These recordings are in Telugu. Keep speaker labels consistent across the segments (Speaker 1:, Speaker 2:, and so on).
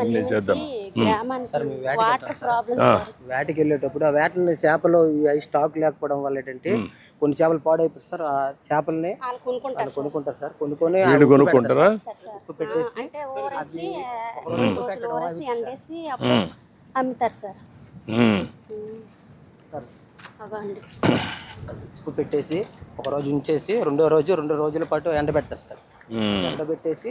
Speaker 1: అన్ని చేద్దాం.
Speaker 2: వేటకి వెళ్ళేటప్పుడు ఆ వేటని చేపలు ఈ స్టాక్ లేకపోవడం వల్ల ఏంటంటే కొన్ని చేపలు పాడైపోయి సార్ ఆ చేపల్ని
Speaker 3: కొనుక్కుంటారు
Speaker 2: కొనుక్కుంటారు సార్. కొనుక్కొని
Speaker 1: వీడు కొనుక్కుంటారా?
Speaker 3: అప్పుడు అమ్ముతారు సార్.
Speaker 2: ఉప్పు పెట్టేసి ఒక రోజు ఉంచేసి రెండో రోజు రెండు రోజుల పాటు ఎండబెడతారు సార్. ఎండబెట్టేసి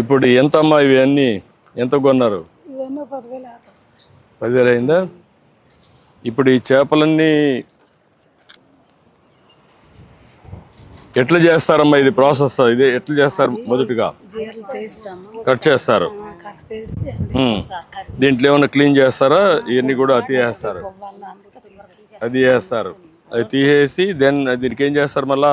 Speaker 1: ఇప్పుడు ఎంత అమ్మా ఇవి అన్ని ఎంత కొన్నారు?
Speaker 4: ఇవన్నీ పదివేలు
Speaker 1: అయిందా? ఇప్పుడు ఈ చేపలన్నీ ఎట్లా చేస్తారమ్మా ఇది ప్రాసెస్? ఇది ఎట్లా చేస్తారు మొదటిగా? కట్ చేస్తారు. దీంట్లో ఏమైనా క్లీన్ చేస్తారా? ఇవన్నీ కూడా అతి చేస్తారు.
Speaker 4: వాళ్ళ అంతా తీసేస్తాం.
Speaker 1: అది చేస్తారు. అది తీసేసి దెన్ దీనికి ఏం చేస్తారు మళ్ళా?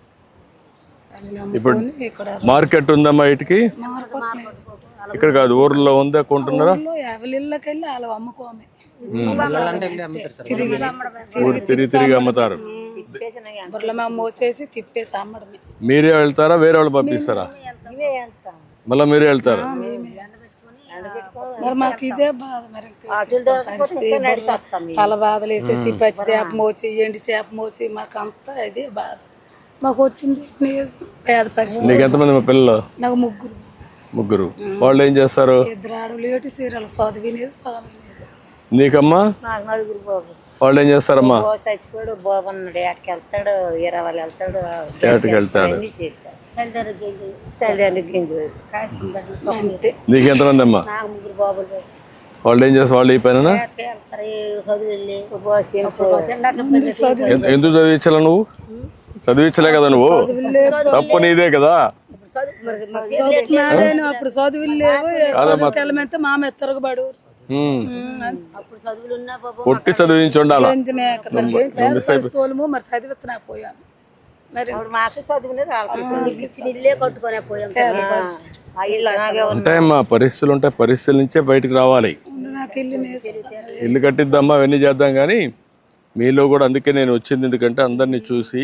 Speaker 4: ఇక్కడ
Speaker 1: మార్కెట్ ఉందమ్మా ఇటుకి?
Speaker 4: మార్కెట్.
Speaker 1: ఇక్కడ కాదు ఊర్లో ఉందా కొంటున్నారా ఊరు తిరిగి తిరిగి అమ్ముతారు. మీరే వెళ్తారా వేరే వాళ్ళు పంపిస్తారా? మళ్ళీ మీరే వెళ్తారు?
Speaker 4: మరి మాకు ఇదే బాధ మరి. తల బాధలు వేసేసి పచ్చి చేప మోసి ఎండి చేప మోసి మాకు అంతా ఇదే బాధ. మాకు వచ్చింది. పేద పరిస్థితి.
Speaker 1: నీకు ఎంతమంది మా పిల్లలు?
Speaker 4: నాకు ముగ్గురు.
Speaker 1: ముగ్గురు. వాళ్ళు ఏం చేస్తారు?
Speaker 4: ఇద్దరు ఆడలు ఏటి చీరలు చదివినేది చదివినేది
Speaker 1: నీకమ్మా?
Speaker 5: నాకు నలుగురు బాబు
Speaker 1: వాళ్ళు ఏం చేస్తారమ్మా?
Speaker 5: చచ్చిపోయాడు బాబు ఉన్నాడు. ఏటకి వెళ్తాడు ఇరవై వాళ్ళు వెళ్తాడు.
Speaker 1: ఏటకి వెళ్తాడు?
Speaker 5: అన్ని చేస్తాడు. తల్లిదండ్రులు గింజలు
Speaker 4: అంతే.
Speaker 1: నీకు ఎంతమంది అమ్మా
Speaker 3: నాకు ముగ్గురు బాబులు
Speaker 1: వాళ్ళు ఏం చేస్తారు? వాళ్ళు ఈ పైన?
Speaker 3: వెళ్తారు? చదువు వెళ్ళి?
Speaker 1: ఎందుకు చదివించాల నువ్వు? చదివించలే కదా నువ్వు? తప్పు నీదే కదా?
Speaker 4: అప్పుడు చదువులు లేవు మామ ఎత్తరగబడు
Speaker 1: కొట్టి చదివించి ఉండాలా
Speaker 4: మరి చదివిస్తున్నా పోయాను
Speaker 1: ఉంటాయమ్మా పరిస్థితులు ఉంటాయి పరిస్థితుల నుంచే బయటికి రావాలి.
Speaker 4: నాకు ఇల్లు నేసి
Speaker 1: ఇల్లు కట్టిద్దామా? అవన్నీ చేద్దాం కానీ మీలో కూడా అందుకే నేను వచ్చింది. ఎందుకంటే అందరినీ చూసి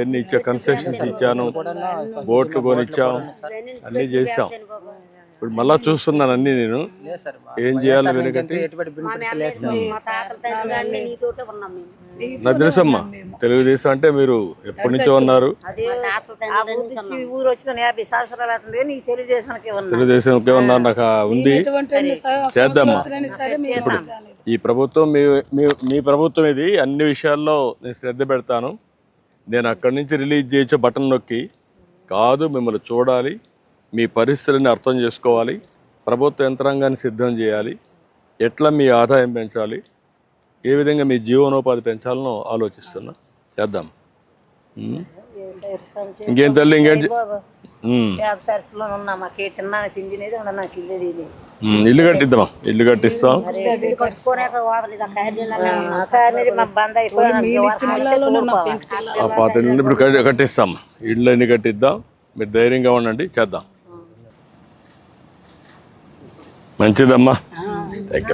Speaker 1: ఎన్ని ఇచ్చా కన్సెషన్స్ ఇచ్చాను బోట్లు కొనిచ్చాం అన్నీ చేసాం ఇప్పుడు మళ్ళా చూస్తున్నాను అన్ని నేను. ఏం చేయాలి వెనుకటి. నాకు తెలుసమ్మా తెలుగుదేశం అంటే మీరు ఎప్పటి నుంచో ఉన్నారు. తెలుగుదేశంకే ఉన్నారు నాకు ఉంది. చేద్దామా?
Speaker 4: ఇప్పుడు
Speaker 1: ఈ ప్రభుత్వం మీ మీ ప్రభుత్వం ఇది అన్ని విషయాల్లో నేను శ్రద్ధ పెడతాను. నేను అక్కడి నుంచి రిలీజ్ చేయొచ్చు బటన్ నొక్కి కాదు మిమ్మల్ని చూడాలి మీ పరిస్థితులని అర్థం చేసుకోవాలి ప్రభుత్వ యంత్రాంగాన్ని సిద్ధం చేయాలి ఎట్లా మీ ఆదాయం పెంచాలి ఏ విధంగా మీ జీవనోపాధి పెంచాలనో ఆలోచిస్తున్నా. చేద్దాం. ఇంకేం తల్లి ఇంకేం
Speaker 5: పేద పరిస్థితుల్లో ఉన్నా మాకు తిన్నా తిండినేది ఉండ నాకు ఇల్లు లేదు.
Speaker 1: ఇల్లు కట్టిద్దామా ఇల్లు కట్టిస్తాం. పాత ఇప్పుడు కట్టి- కట్టిస్తాం. ఇళ్ళు అన్ని కట్టిద్దాం. మీరు ధైర్యంగా ఉండండి చేద్దాం. మంచిదమ్మా. థ్యాంక్